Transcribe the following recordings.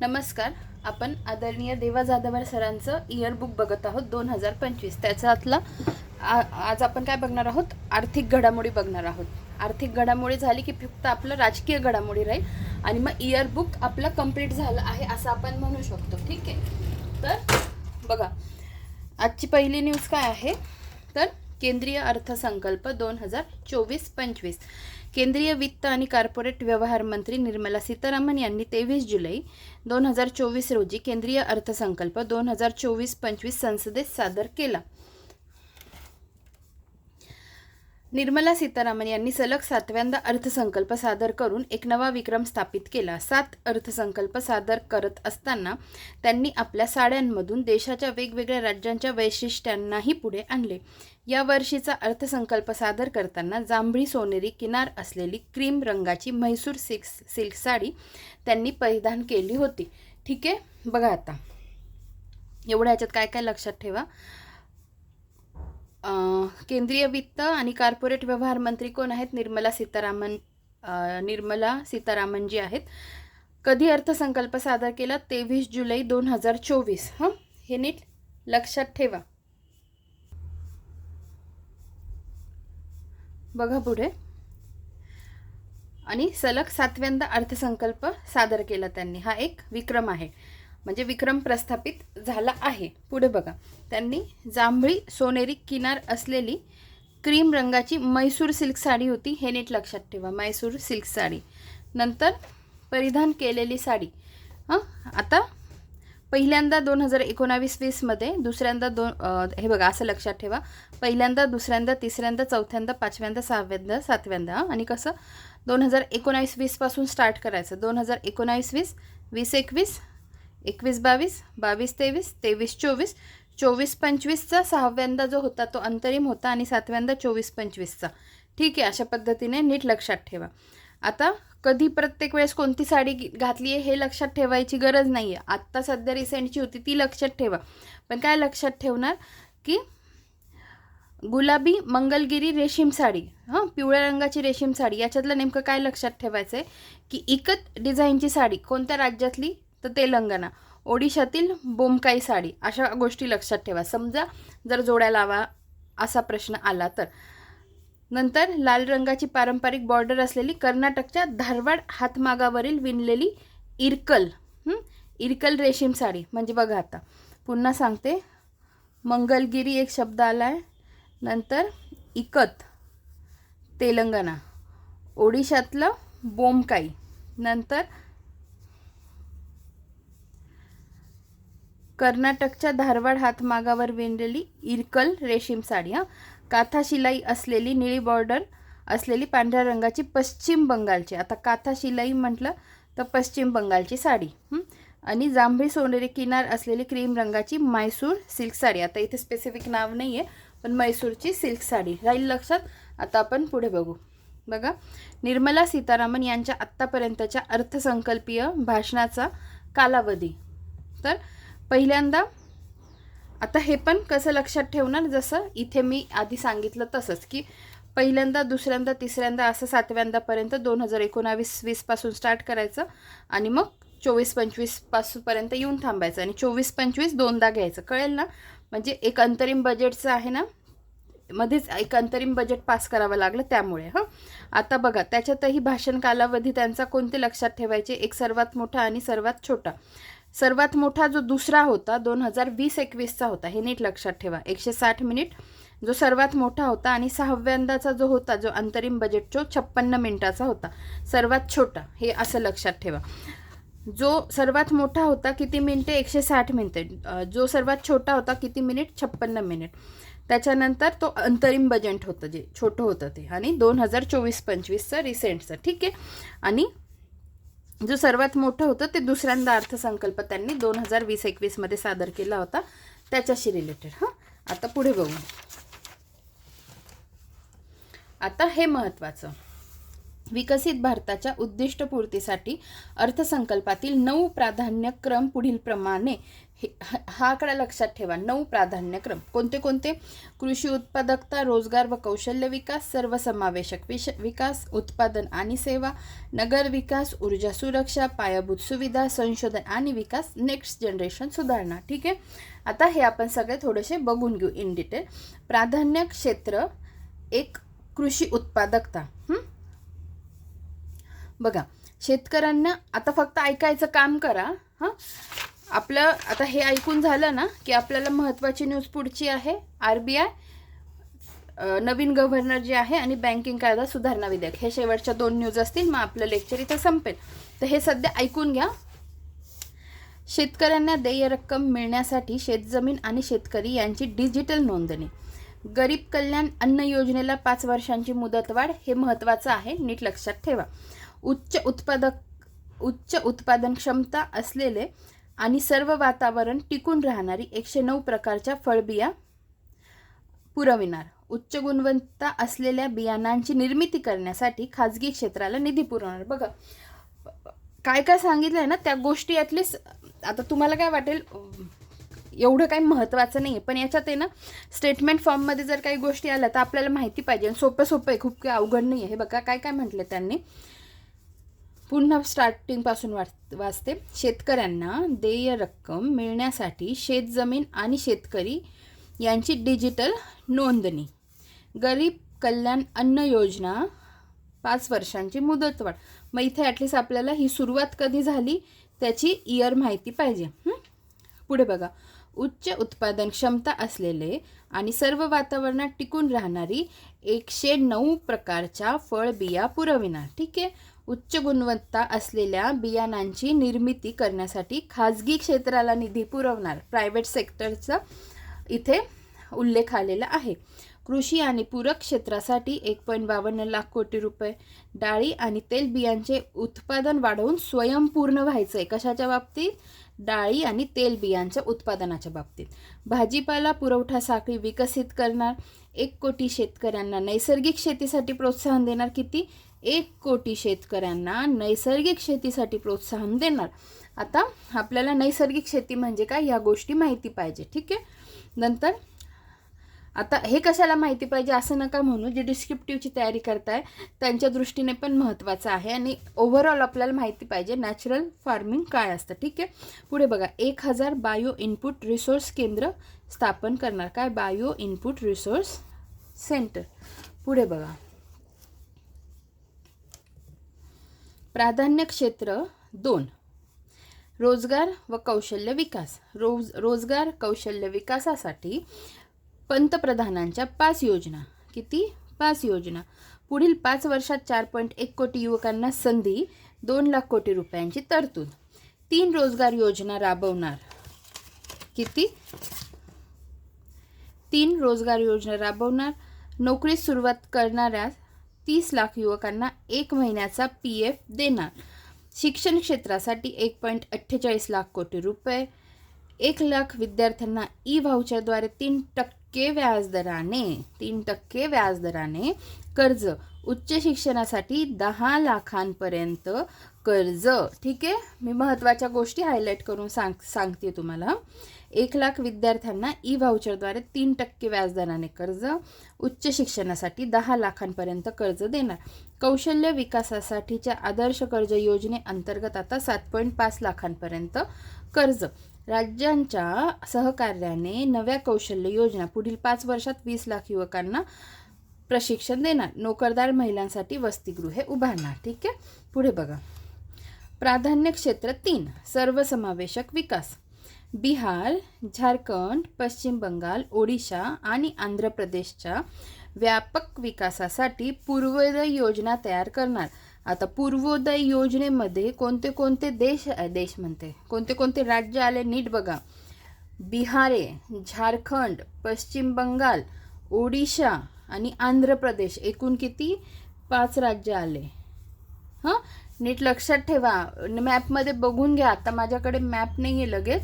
नमस्कार आपण आदरणीय देवा जाधवर सरांचं इयरबुक बघत आहोत दोन हजार पंचवीस. त्याच्यातला आ- आज आपण काय बघणार आहोत? आर्थिक घडामोडी बघणार आहोत. आर्थिक घडामोडी झाली की फक्त आपलं राजकीय घडामोडी राहील आणि मग इयरबुक आपलं कंप्लीट झालं आहे असं आपण म्हणू शकतो. ठीक आहे? तर बघा आजची पहिली न्यूज काय आहे? तर केंद्रीय अर्थसंकल्प दोन हजार चोवीस पंचवीस. केंद्रीय वित्त आणि कॉर्पोरेट व्यवहार मंत्री निर्मला सीतारामन यांनी तेवीस जुलै दोन हजार चोवीस रोजी केंद्रीय अर्थसंकल्प दोन हजार चोवीस पंचवीस संसदेत सादर केला. निर्मला सीतारामन यांनी सलग सातव्यांदा अर्थसंकल्प सादर करून एक नवा विक्रम स्थापित केला. सात अर्थसंकल्प सादर करत असताना त्यांनी आपल्या साड्यांमधून देशाच्या वेगवेगळ्या राज्यांच्या वैशिष्ट्यांनाही पुढे आणले. या वर्षीचा अर्थसंकल्प सादर करताना जांभळी सोनेरी किनार असलेली क्रीम रंगाची म्हैसूर सिल्क सिल्क साडी त्यांनी परिधान केली होती. ठीक आहे? बघा आता. एवढ्या ह्याच्यात काय काय लक्षात ठेवा. केंद्रीय वित्त आणि कॉर्पोरेट व्यवहार मंत्री कोण आहेत? निर्मला सीतारामन निर्मला सीतारामन जी आहेत. कधी अर्थसंकल्प सादर केला? तेवीस जुलै दोन हजार चोवीस. हं? हे नीट लक्षात ठेवा. बघा पुढे. आणि सलग सातव्यांदा अर्थसंकल्प सादर केला त्यांनी. हा एक विक्रम आहे. म्हणजे विक्रम प्रस्थापित झाला आहे. पुढे बघा. त्यांनी जांभळी सोनेरी किनार असलेली क्रीम रंगाची मैसूर सिल्क साडी होती. हे नीट लक्षात ठेवा. मैसूर सिल्क साडी. नंतर परिधान केलेली साडी. हां? आता पहिल्यांदा दोन हजार एकोणावीस वीसमध्ये दुसऱ्यांदा दोन हे बघा असं लक्षात ठेवा. पहिल्यांदा दुसऱ्यांदा तिसऱ्यांदा चौथ्यांदा पाचव्यांदा सहाव्यांदा सातव्यांदा हां? आणि कसं? दोन हजार एकोणावीस वीसपासून स्टार्ट करायचं. दोन हजार एकोणावीस वीस वीस एकवीस एकवीस बावीस बावीस तेवीस तेवीस चोवीस चोवीस पंचवीसचा सहाव्यांदा जो होता तो अंतरिम होता आणि सातव्यांदा चोवीस पंचवीसचा. ठीक आहे अशा पद्धतीने नीट लक्षात ठेवा. आता कधी प्रत्येक वेळेस कोणती साडी घातली आहे हे लक्षात ठेवायची गरज नाही आहे आत्ता सध्या रिसेंटची होती ती लक्षात ठेवा. पण काय लक्षात ठेवणार? की गुलाबी मंगलगिरी रेशीम साडी हां पिवळ्या रंगाची रेशीम साडी याच्यातलं नेमकं काय लक्षात ठेवायचं आहे की इकत डिझाईनची साडी कोणत्या राज्यातली? तर तेलंगणा. ओडिशातील बोमकाई साडी अशा गोष्टी लक्षात ठेवा. समजा जर जोड्या लावा असा प्रश्न आला तर. नंतर लाल रंगाची पारंपरिक बॉर्डर असलेली कर्नाटकच्या धारवाड हातमागावरील विणलेली इरकल इरकल रेशीम साडी. म्हणजे बघा आता. पुन्हा सांगते. मंगलगिरी एक शब्द आला आहे नंतर इकत तेलंगणा. ओडिशातलं बोमकाई. नंतर कर्नाटकच्या धारवाड हातमागावर विणलेली इरकल रेशीम साडी हां. काथा शिलाई असलेली निळी बॉर्डर असलेली पांढऱ्या रंगाची पश्चिम बंगालची. आता काथा शिलाई म्हटलं तर पश्चिम बंगालची साडी आणि जांभळी सोनेरी किनार असलेली क्रीम रंगाची मैसूर सिल्क साडी. आता इथे स्पेसिफिक नाव नाही आहे पण मैसूरची सिल्क साडी. राहील लक्षात? आता आपण पुढे बघू. बघा निर्मला सीतारामन यांच्या आत्तापर्यंतच्या अर्थसंकल्पीय भाषणाचा कालावधी. तर पहिल्यांदा आता हे पण कसं लक्षात ठेवणार? जसं इथे मी आधी सांगितलं तसंच की पहिल्यांदा दुसऱ्यांदा तिसऱ्यांदा असं सातव्यांदापर्यंत दोन हजार एकोणावीस वीसपासून स्टार्ट करायचं आणि मग चोवीस पंचवीस पासूनपर्यंत येऊन थांबायचं आणि चोवीस पंचवीस दोनदा घ्यायचं. कळेल ना? म्हणजे एक अंतरिम बजेटचं आहे ना? मध्येच एक अंतरिम बजेट पास करावं लागलं त्यामुळे हां? आता बघा त्याच्यातही भाषण कालावधी त्यांचा कोणते लक्षात ठेवायचे? एक सर्वात मोठा आणि सर्वात छोटा. सर्वात मोठा जो दुसरा होता दोन हजार वीस एकवीसचा होता. हे नीट लक्षात ठेवा. एकशे साठ मिनिट. जो सर्वात मोठा होता आणि सहाव्यांदाचा जो होता जो अंतरिम बजेट जो छप्पन्न मिनिटाचा होता. सर्वात छोटा. हे असं लक्षात ठेवा. जो सर्वात मोठा होता किती मिनिटे? एकशे साठ मिनिटे. जो सर्वात छोटा होता किती मिनिट? छप्पन्न मिनिट. त्याच्यानंतर तो अंतरिम बजेट होतं जे छोटं होतं ते. आणि दोन हजार चोवीस पंचवीसचं रिसेंटचं ठीक आहे? आणि जो सर्वात मोठं होतं ते दुसऱ्यांदा अर्थसंकल्प त्यांनी दोन हजार वीस एकवीसमध्ये सादर केला होता. त्याच्याशी रिलेटेड हां? आता पुढे बघू. आता हे महत्त्वाचं विकसित भारताच्या उद्दिष्टपूर्तीसाठी अर्थसंकल्पातील नऊ प्राधान्यक्रम पुढील प्रमाणे हे हा हा आकडा लक्षात ठेवा. नऊ प्राधान्यक्रम. कोणते कोणते? कृषी उत्पादकता रोजगार व कौशल्य विकास सर्वसमावेशक विश विकास उत्पादन आणि सेवा नगर विकास ऊर्जा सुरक्षा पायाभूत सुविधा संशोधन आणि विकास नेक्स्ट जनरेशन सुधारणा. ठीक आहे? आता हे आपण सगळे थोडेसे बघून घेऊ इन डिटेल. प्राधान्य क्षेत्र एक कृषी उत्पादकता. हं? बघा शेतकऱ्यांना आता फक्त ऐकायचं काम करा हां? आपलं आता हे ऐकून झालं ना की आपल्याला महत्त्वाची न्यूज पुढची आहे आर बी आय नवीन गव्हर्नर जे आहे आणि बँकिंग कायदा सुधारणा विधेयक. हे शेवटच्या दोन न्यूज असतील मग आपलं लेक्चर इथं संपेल. तर हे सध्या ऐकून घ्या. शेतकऱ्यांना देय रक्कम मिळण्यासाठी शेतजमीन आणि शेतकरी यांची डिजिटल नोंदणी. गरीब कल्याण अन्न योजनेला पाच वर्षांची मुदतवाढ हे महत्त्वाचं आहे नीट लक्षात ठेवा. उच्च उत्पादक उच्च उत्पादन क्षमता असलेले आणि सर्व वातावरण टिकून राहणारी एकशे नऊ प्रकारच्या फळबिया पुरविणार. उच्च गुणवत्ता असलेल्या बियाणांची निर्मिती करण्यासाठी खाजगी क्षेत्राला निधी पुरवणार. बघा काय काय सांगितलं आहे ना त्या गोष्टी ॲटलिस्ट आता तुम्हाला काय वाटेल एवढं काही महत्त्वाचं नाही आहे पण याच्यात आहे ना स्टेटमेंट फॉर्ममध्ये जर काही गोष्टी आल्या तर आपल्याला माहिती पाहिजे. सोपं सोपं आहे खूप काही अवघड नाही आहे हे बघा काय काय म्हटलं त्यांनी? पुन्हा स्टार्टिंगपासून वाच वाचते. शेतकऱ्यांना देय रक्कम मिळण्यासाठी शेतजमीन आणि शेतकरी यांची डिजिटल नोंदणी. गरीब कल्याण अन्न योजना पाच वर्षांची मुदतवाढ. मग इथे ॲटलिस्ट आपल्याला ही सुरुवात कधी झाली? त्याची इयर माहिती पाहिजे. पुढे बघा. उच्च उत्पादन क्षमता असलेले आणि सर्व वातावरणात टिकून राहणारी एकशे नऊ प्रकारच्या फळ बिया पुरविणार. ठीक आहे? उच्च गुणवत्ता असलेल्या बियाणांची निर्मिती करण्यासाठी खाजगी क्षेत्राला निधी पुरवणार प्रायव्हेट सेक्टरचा इथे उल्लेख आलेला आहे. कृषी आणि पूरक क्षेत्रासाठी एक पॉईंट बावन्न लाख कोटी रुपये. डाळी आणि तेल बियांचे उत्पादन वाढवून स्वयंपूर्ण व्हायचं आहे कशाच्या बाबतीत? डाळी आणि तेल बियांच्या उत्पादनाच्या बाबतीत. भाजीपाला पुरवठा साखळी विकसित करणार. एक कोटी शेतकऱ्यांना नैसर्गिक शेतीसाठी प्रोत्साहन देणार किती? एक कोटी शेतकऱ्यांना नैसर्गिक शेतीसाठी प्रोत्साहन देणार. आता आपल्याला नैसर्गिक शेती म्हणजे काय? या गोष्टी माहिती पाहिजे ठीक आहे? नंतर आता हे कशाला माहिती पाहिजे असं नका म्हणू. जे डिस्क्रिप्टिव्हची तयारी करताय त्यांच्या दृष्टीने पण महत्त्वाचं आहे आणि ओव्हरऑल आपल्याला माहिती पाहिजे. नॅचरल फार्मिंग काय असतं ठीक आहे? पुढे बघा. एक हजार बायो इनपुट रिसोर्स केंद्र स्थापन करणार. काय? बायो इनपुट रिसोर्स सेंटर पुढे बघा. प्राधान्य क्षेत्र दोन. रोजगार व कौशल्य विकास. रोज रोजगार कौशल्य विकासासाठी पंतप्रधानांच्या पाच योजना. किती? पाच योजना. पुढील पाच वर्षात चार पॉईंट एक कोटी युवकांना संधी दोन लाख कोटी रुपयांची तरतूद. तीन रोजगार योजना राबवणार. किती? तीन रोजगार योजना राबवणार. नोकरीस सुरुवात करणाऱ्या तीस लाख युवकांना एक महिन्याचा पी एफ देणार. शिक्षण क्षेत्रासाठी एक पॉईंट अठ्ठेचाळीस लाख कोटी रुपये. एक लाख विद्यार्थ्यांना ई व्हाउचरद्वारे तीन टक्के व्याजदराने तीन टक्के व्याजदराने कर्ज उच्च शिक्षणासाठी दहा लाखांपर्यंत कर्ज. ठीक आहे? मी महत्त्वाच्या गोष्टी हायलाईट करून सांग सांगते तुम्हाला. एक लाख विद्यार्थ्यांना ई व्हाउचरद्वारे तीन टक्के व्याजदराने कर्ज उच्च शिक्षणासाठी दहा लाखांपर्यंत कर्ज देणार. कौशल्य विकासासाठीच्या आदर्श कर्ज योजनेअंतर्गत आता सात पॉईंट पाच लाखांपर्यंत कर्ज. राज्यांच्या सहकार्याने नव्या कौशल्य योजना पुढील पाच वर्षात वीस लाख युवकांना प्रशिक्षण देणार. नोकरदार महिलांसाठी वसतिगृहे उभारणार. ठीक आहे? पुढे बघा. प्राधान्य क्षेत्र तीन सर्वसमावेशक विकास. बिहार झारखंड पश्चिम बंगाल ओडिशा आणि आंध्र प्रदेशच्या व्यापक विकासासाठी पूर्वोदय योजना तयार करणार. आता पूर्वोदय योजनेमध्ये कोणते कोणते देश देश म्हणते कोणते कोणते राज्य आले नीट बघा. बिहारे झारखंड पश्चिम बंगाल ओडिशा आणि आंध्र प्रदेश एकूण किती? पाच राज्य आले. हां? नीट लक्षात ठेवा. मॅपमध्ये बघून घ्या. आता माझ्याकडे मॅप नाही आहे लगेच.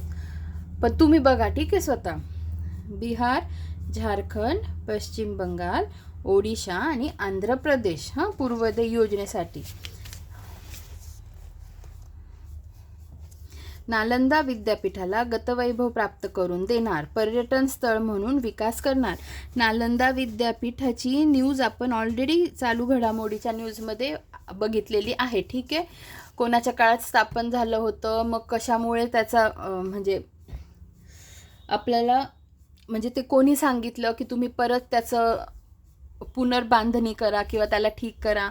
पण तुम्ही बघा ठीक आहे स्वतः. बिहार झारखंड पश्चिम बंगाल ओडिशा आणि आंध्र प्रदेश हां पूर्वोदय योजनेसाठी. नालंदा विद्यापीठाला गतवैभव प्राप्त करून देणार पर्यटन स्थळ म्हणून विकास करणार. नालंदा विद्यापीठाची न्यूज आपण ऑलरेडी चालू घडामोडीच्या न्यूजमध्ये बघितलेली आहे ठीक आहे? कोणाच्या काळात स्थापन झालं होतं मग कशामुळे त्याचा म्हणजे आपल्याला म्हणजे ते कोणी सांगितलं की तुम्ही परत त्याचं पुनर्बांधणी करा किंवा त्याला ठीक करा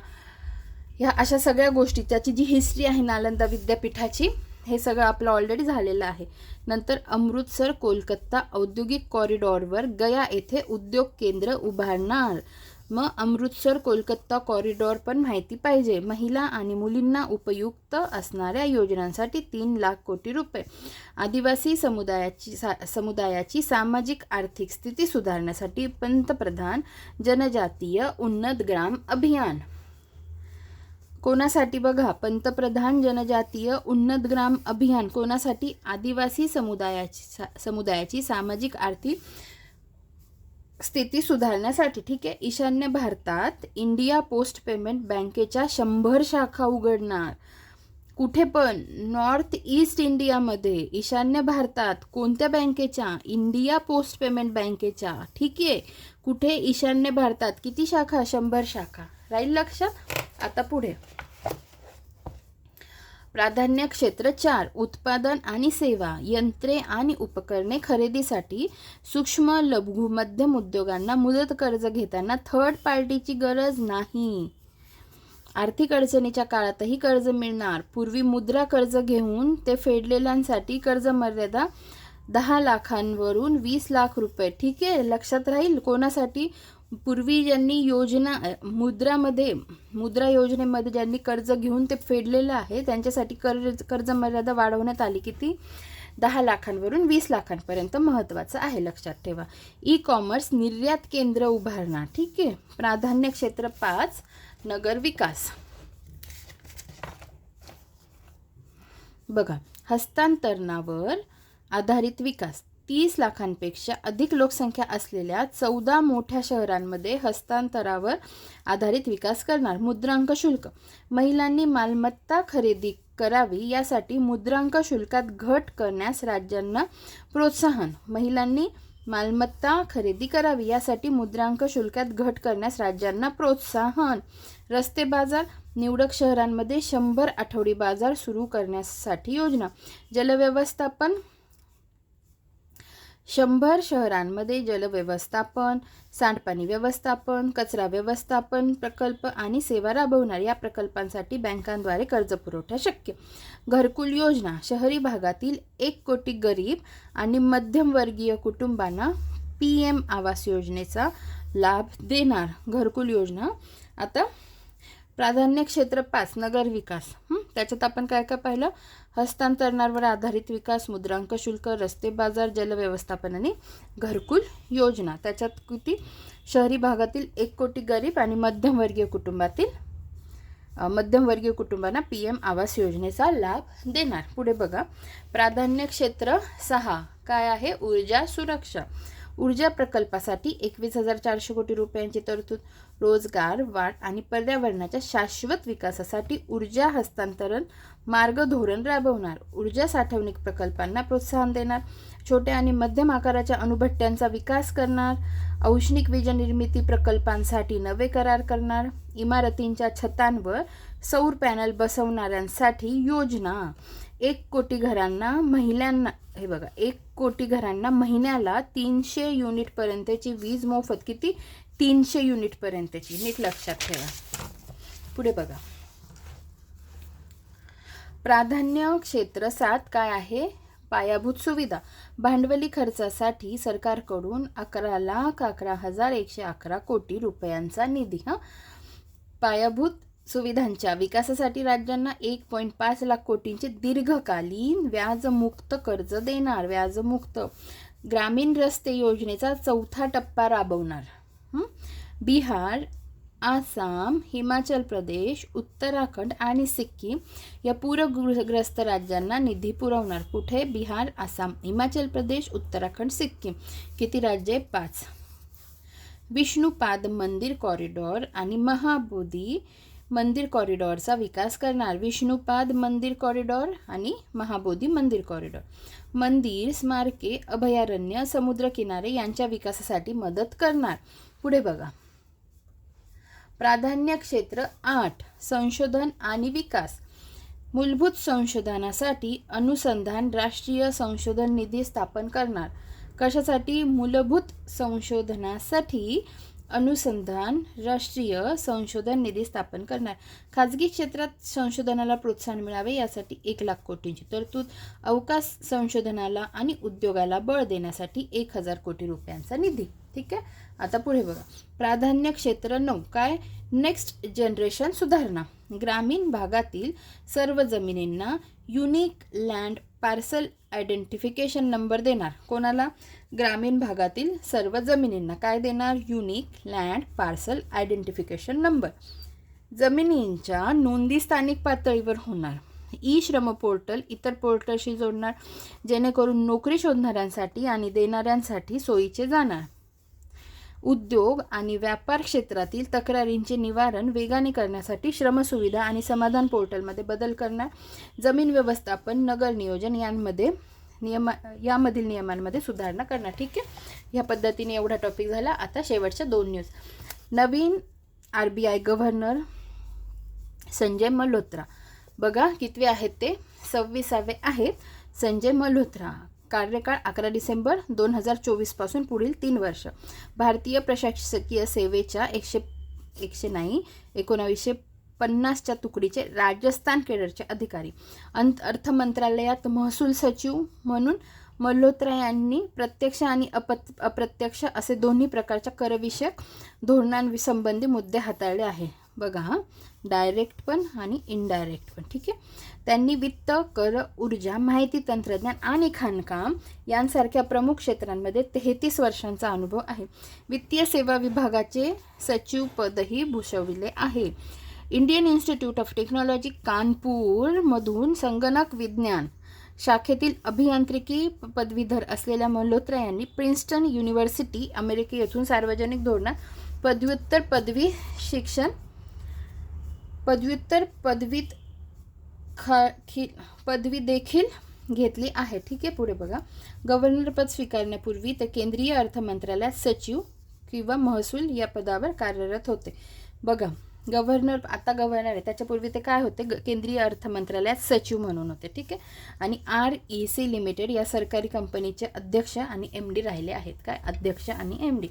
ह्या अशा सगळ्या गोष्टी त्याची जी हिस्ट्री आहे नालंदा विद्यापीठाची हे सगळं आपलं ऑलरेडी झालेलं आहे. नंतर अमृतसर कोलकाता औद्योगिक कॉरिडॉरवर गया येथे उद्योग केंद्र उभारणार. मग अमृतसर कोलकाता कॉरिडॉर पण माहिती पाहिजे. महिला आणि मुलींना उपयुक्त असणाऱ्या योजनांसाठी तीन लाख कोटी रुपये. आदिवासी समुदायाची सा समुदायाची सामाजिक आर्थिक स्थिती सुधारण्यासाठी पंतप्रधान जनजातीय उन्नत ग्राम अभियान. कोणासाठी बघा? पंतप्रधान जनजातीय उन्नत ग्राम अभियान कोणासाठी? आदिवासी समुदायाची सा- समुदायाची सामाजिक आर्थिक स्थिती सुधारण्यासाठी ठीक आहे? ईशान्य भारतात इंडिया पोस्ट पेमेंट बँकेच्या शंभर शाखा उघडणार. कुठे पण नॉर्थ ईस्ट इंडियामध्ये ईशान्य भारतात कोणत्या बँकेच्या? इंडिया पोस्ट पेमेंट बँकेच्या ठीक आहे? कुठे? ईशान्य भारतात किती शाखा? शंभर शाखा. राहील लक्षात? आता पुढे. प्राधान्य क्षेत्र चार उत्पादन आणि सेवा यंत्रे आणि उपकरणे खरेदीसाठी सूक्ष्म लघु मध्यम उद्योगांना मुदत कर्ज घेताना थर्ड पार्टीची गरज नाही. आर्थिक अडचणीच्या काळातही कर्ज मिळणार. पूर्वी मुद्रा कर्ज घेऊन ते फेडलेल्यांसाठी कर्ज मर्यादा दहा लाखांवरून वीस लाख रुपये. ठीक आहे लक्षात राहील? कोणासाठी? पूर्वी ज्यांनी योजना मुद्रामध्ये मुद्रा योजनेमध्ये ज्यांनी कर्ज घेऊन ते फेडलेलं आहे त्यांच्यासाठी कर्ज कर्ज मर्यादा वाढवण्यात आली किती? दहा लाखांवरून वीस लाखांपर्यंत महत्त्वाचं आहे लक्षात ठेवा. ई कॉमर्स निर्यात केंद्र उभारणार ठीक आहे? प्राधान्य क्षेत्र पाच नगर विकास. बघा हस्तांतरणावर आधारित विकास. तीस लाखांपेक्षा अधिक लोकसंख्या असलेल्या चौदा मोठ्या शहरांमध्ये हस्तांतरावर आधारित विकास करणार मुद्रांक शुल्क. महिलांनी मालमत्ता खरेदी करावी यासाठी मुद्रांक शुल्कात घट करण्यास राज्यांना प्रोत्साहन. महिलांनी मालमत्ता खरेदी करावी यासाठी मुद्रांक शुल्कात घट करण्यास राज्यांना प्रोत्साहन. रस्ते बाजार निवडक शहरांमध्ये शंभर आठवडी बाजार सुरू करण्यासाठी योजना. जलव्यवस्थापन शंभर शहरांमध्ये जलव्यवस्थापन सांडपाणी व्यवस्थापन कचरा व्यवस्थापन प्रकल्प आणि सेवा राबवणार या प्रकल्पांसाठी बँकांद्वारे कर्जपुरवठा शक्य. घरकुल योजना शहरी भागातील एक कोटी गरीब आणि मध्यमवर्गीय कुटुंबांना पी एम आवास योजनेचा लाभ देणार. घरकुल योजना आता प्राधान्य क्षेत्र पाच नगर विकास. त्याच्यात आपण काय काय पाहिलं? हस्तांतरणावर आधारित विकास मुद्रांक शुल्क रस्ते बाजार जलव्यवस्थापन आणि घरकुल योजना. त्याच्यात किती? शहरी भागातील एक कोटी गरीब आणि मध्यमवर्गीय कुटुंबातील मध्यमवर्गीय कुटुंबांना पी एम आवास योजनेचा लाभ देणार. पुढे बघा. प्राधान्य क्षेत्र सहा. काय आहे? ऊर्जा सुरक्षा. ऊर्जा प्रकल्पासाठी एकवीस हजार चारशे कोटी रुपयांची तरतूद रोजगार वाढ आणि पर्यावरणाच्या शाश्वत विकासासाठी ऊर्जा हस्तांतरण मार्ग धोरण राबवणार. ऊर्जा साठवणूक प्रकल्पांना प्रोत्साहन देणार. छोट्या आणि मध्यम आकाराच्या अणुभट्ट्यांचा विकास करणार. औष्णिक वीज निर्मिती प्रकल्पांसाठी नवे करार करणार. इमारतींच्या छतांवर सौर पॅनल बसवणाऱ्यांसाठी योजना. एक कोटी घरांना महिलांना हे बघा एक कोटी घरांना महिन्याला तीनशे युनिटपर्यंतची वीज मोफत किती? तीनशे युनिटपर्यंतची नीट लक्षात ठेवा. पुढे बघा. प्राधान्य क्षेत्र सात काय आहे? पायाभूत सुविधा. भांडवली खर्चासाठी सरकारकडून अकरा लाख अकरा हजार एकशे अकरा कोटी रुपयांचा निधी हा. पायाभूत सुविधांच्या विकासासाठी राज्यांना एक पॉईंट पाच लाख कोटींचे दीर्घकालीन व्याजमुक्त कर्ज देणार व्याजमुक्त ग्रामीण रस्ते योजनेचा चौथा टप्पा राबवणार. बिहार आसाम हिमाचल प्रदेश उत्तराखंड आणि सिक्कीम या पूरग्रस्त राज्यांना निधी पुरवणार. कुठे? बिहार आसाम हिमाचल प्रदेश उत्तराखंड सिक्कीम. किती राज्य? आहे पाच. विष्णुपाद मंदिर कॉरिडॉर आणि महाबोधी मंदिर कॉरिडॉरचा विकास करणार. विष्णुपाद मंदिर कॉरिडॉर आणि महाबोधी मंदिर कॉरिडॉर. मंदिर स्मारके अभयारण्य समुद्रकिनारे यांच्या विकासासाठी मदत करणार. पुढे बघा. प्राधान्य क्षेत्र आठ संशोधन आणि विकास. मूलभूत संशोधनासाठी अनुसंधान राष्ट्रीय संशोधन निधी स्थापन करणार. कशासाठी? मूलभूत संशोधनासाठी अनुसंधान राष्ट्रीय संशोधन निधी स्थापन करणार. खाजगी क्षेत्रात संशोधनाला प्रोत्साहन मिळावे यासाठी एक लाख कोटींची तरतूद अवकाश संशोधनाला आणि उद्योगाला बळ देण्यासाठी एक हजार कोटी रुपयांचा निधी. ठीक आहे? आता पुढे बघा. प्राधान्य क्षेत्र नऊ. काय? नेक्स्ट जनरेशन सुधारणा. ग्रामीण भागातील सर्व जमिनींना unique land parcel identification number देणार. कोणाला? ग्रामीण भागातील सर्व जमिनींना काय देणार? Unique land parcel identification number जमिनींच्या नोंदी स्थानिक पातळीवर होणार. ई श्रम पोर्टल इतर पोर्टलशी जोडणार जेणेकरून नोकरी शोधणाऱ्यांसाठी आणि देणाऱ्यांसाठी सोयीचे जाणार. उद्योग आणि व्यापार क्षेत्रातील तक्रारींचे निवारण वेगाने करण्यासाठी श्रमसुविधा आणि समाधान पोर्टलमध्ये बदल करणार. जमीन व्यवस्थापन नगर नियोजन यांमध्ये नियमा यामधील नियमांमध्ये सुधारणा करणार. ठीक आहे? ह्या पद्धतीने एवढा टॉपिक झाला. आता शेवटच्या दोन news Naveen R B I governor Sanjay Malhotra. बघा कितवे आहेत ते. सव्वीसावे आहेत संजय मल्होत्रा. कार्यकाळ अकरा डिसेंबर दोन हजार चोवीसपासून पुढील तीन वर्ष. भारतीय प्रशासकीय सेवेच्या एकशे एकशे नाही एकोणावीसशे पन्नासच्या तुकडीचे राजस्थान केडरचे अधिकारी. अंत अर्थ मंत्रालयात महसूल सचिव म्हणून मल्होत्रा यांनी प्रत्यक्ष आणि अपत अप्रत्यक्ष असे दोन्ही प्रकारच्या करविषयक धोरणांसंबंधी मुद्दे हाताळले आहे. बघा हां डायरेक्ट पण आणि इनडायरेक्ट पण ठीक आहे? त्यांनी वित्त कर ऊर्जा माहिती तंत्रज्ञान आणि खाणकाम यांसारख्या प्रमुख क्षेत्रांमध्ये तेहतीस वर्षांचा अनुभव आहे. वित्तीय सेवा विभागाचे सचिवपदही भूषविले आहे. इंडियन इन्स्टिट्यूट ऑफ टेक्नॉलॉजी कानपूरमधून संगणक विज्ञान शाखेतील अभियांत्रिकी प- पदवीधर असलेल्या मल्होत्रा यांनी प्रिन्स्टन युनिव्हर्सिटी अमेरिके येथून सार्वजनिक धोरणात पदव्युत्तर पदवी शिक्षण पदव्युत्तर पदवीत खा खी पदवी देखील घेतली आहे. ठीक आहे पुढे बघा. गव्हर्नरपद स्वीकारण्यापूर्वी ते केंद्रीय अर्थ मंत्रालयात सचिव किंवा महसूल या पदावर कार्यरत होते. बघा. गव्हर्नर आता गव्हर्नर आहे. त्याच्यापूर्वी ते काय होते? ग- केंद्रीय अर्थ मंत्रालयात सचिव म्हणून होते. ठीक आहे? आणि आर ई सी लिमिटेड या सरकारी कंपनीचे अध्यक्ष आणि एम डी राहिले आहेत. काय? अध्यक्ष आणि एम डी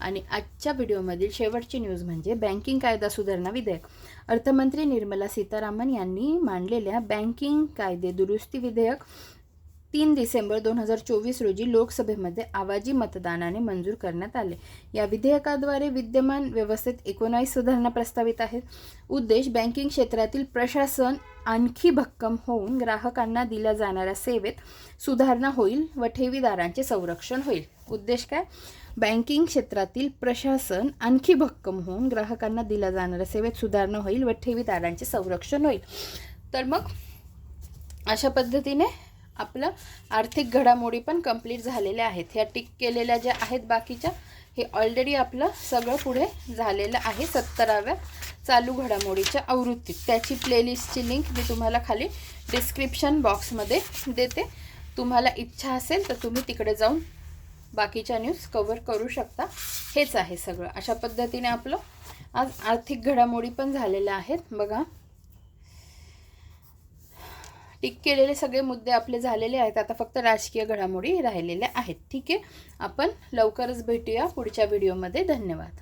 आणि आजच्या व्हिडिओमधील शेवटची न्यूज म्हणजे बँकिंग कायदा सुधारणा विधेयक. अर्थमंत्री निर्मला सीतारामन यांनी मांडलेल्या बँकिंग कायदे दुरुस्ती विधेयक तीन डिसेंबर दोन हजार चोवीस रोजी लोकसभेमध्ये आवाजी मतदानाने मंजूर करण्यात आले. या विधेयकाद्वारे विद्यमान व्यवस्थेत एकोणावीस सुधारणा प्रस्तावित आहेत. उद्देश बँकिंग क्षेत्रातील प्रशासन आणखी भक्कम होऊन ग्राहकांना दिल्या जाणाऱ्या सेवेत सुधारणा होईल व ठेवीदारांचे संरक्षण होईल. उद्देश काय? बँकिंग क्षेत्रातील प्रशासन आणखी भक्कम होऊन ग्राहकांना दिल्या जाणाऱ्या सेवेत सुधारणा होईल व ठेवीदारांचे संरक्षण होईल. तर मग अशा पद्धतीने आपलं आर्थिक घडामोडी पण कंप्लीट झालेल्या आहेत. ह्या टिक केलेल्या ज्या आहेत बाकीच्या हे ऑलरेडी आपलं सगळं पुढे झालेलं आहे सत्तराव्या चालू घडामोडीच्या आवृत्तीत. त्याची प्लेलिस्टची लिंक मी तुम्हाला खाली डिस्क्रिप्शन बॉक्समध्ये देते. तुम्हाला इच्छा असेल तर तुम्ही तिकडे जाऊन बाकीच्या न्यूज कवर करू शकता. हेच आहे सगळं. अशा पद्धतीने आपलं आज आर्थिक घडामोडी पण झालेल्या आहेत. बघा. टिक केलेले सगळे मुद्दे आपले झालेले आहेत. आता फक्त राजकीय घडामोडी राहिलेल्या आहेत. ठीक आहे? आपण लवकरच भेटूया पुढच्या व्हिडिओमध्ये धन्यवाद.